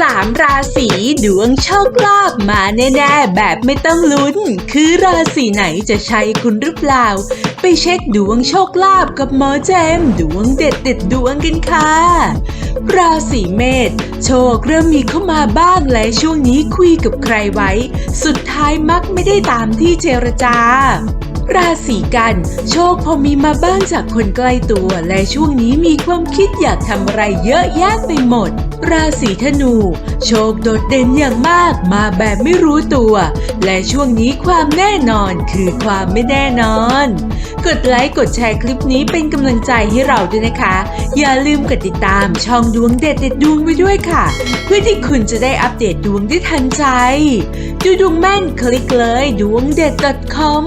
สามราศีดวงโชคลาภมาแน่ๆ แบบไม่ต้องลุ้น คือราศีไหนจะใช่คุณหรือเปล่า ไปเช็คดวงโชคลาภกับหมอแจมดวงเด็ดเด็ดดวงกันค่ะ ราศีเมษโชคเริ่มมีเข้ามาบ้างและช่วงนี้คุยกับใครไว้ สุดท้ายมักไม่ได้ตามที่เจรจาราศีกัน โชคพอมีมาบ้างจากคนใกล้ตัว และช่วงนี้มีความคิดอยากทำอะไรเยอะแยะไปหมด ราศีธนู โชคโดดเด่นอย่างมากมาแบบไม่รู้ตัว และช่วงนี้ความแน่นอนคือความไม่แน่นอน กดไลค์กดแชร์คลิปนี้เป็นกำลังใจให้เราด้วยนะคะ อย่าลืมกดติดตามช่องดวงเด็ดเด็ดดวงไว้ด้วยค่ะ เพื่อที่คุณจะได้อัปเดตดวงได้ทันใจ ดูดวงแม่นคลิกเลยดวงเด็ด .com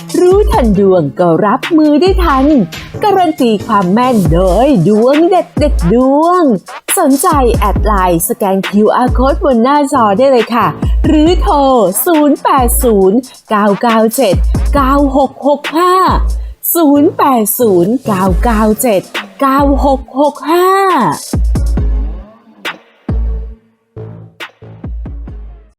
รู้ทันดวงก็รับมือได้ทัน การันตีความแม่นโดยดวงเด็ดเด็ดดวง สนใจแอดไลน์สแกน QR Code บนหน้าจอได้เลยค่ะ หรือโทร 080 997